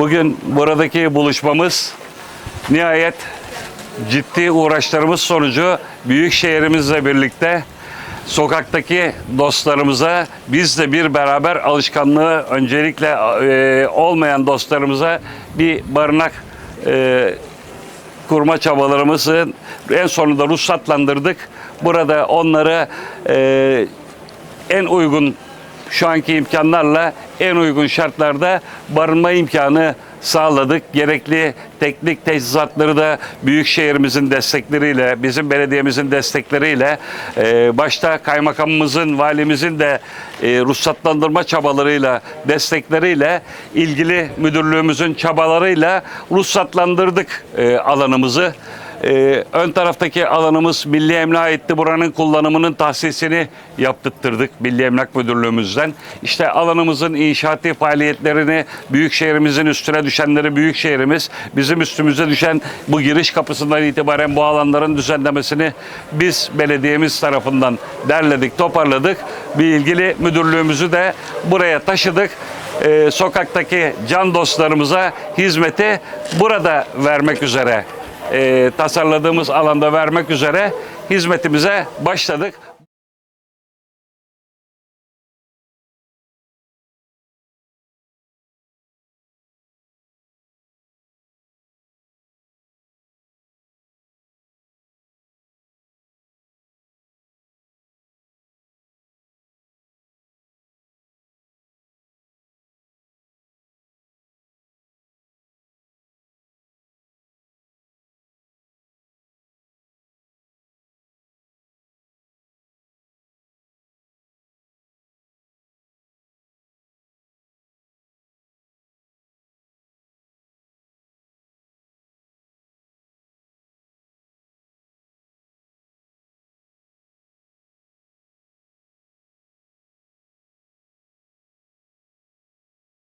Bugün buradaki buluşmamız nihayet ciddi uğraşlarımız sonucu büyük şehrimizle birlikte sokaktaki dostlarımıza biz de bir beraber alışkanlığı öncelikle e, olmayan dostlarımıza bir barınak e, kurma çabalarımızı en sonunda ruhsatlandırdık. Burada onları e, en uygun şu anki imkanlarla en uygun şartlarda barınma imkanı sağladık. Gerekli teknik teçhizatları da büyük şehrimizin destekleriyle, bizim belediyemizin destekleriyle, e, başta kaymakamımızın, valimizin de e, ruhsatlandırma çabalarıyla, destekleriyle, ilgili müdürlüğümüzün çabalarıyla ruhsatlandırdık e, alanımızı. Ee, ön taraftaki alanımız Milli Emlak'a aitti. Buranın kullanımının tahsisini yaptırttık Milli Emlak Müdürlüğümüzden. İşte alanımızın inşaati faaliyetlerini büyük şehrimizin üstüne düşenleri büyük şehrimiz bizim üstümüze düşen bu giriş kapısından itibaren bu alanların düzenlemesini biz belediyemiz tarafından derledik, toparladık. Bir ilgili müdürlüğümüzü de buraya taşıdık. Ee, sokaktaki can dostlarımıza hizmeti burada vermek üzere e, tasarladığımız alanda vermek üzere hizmetimize başladık.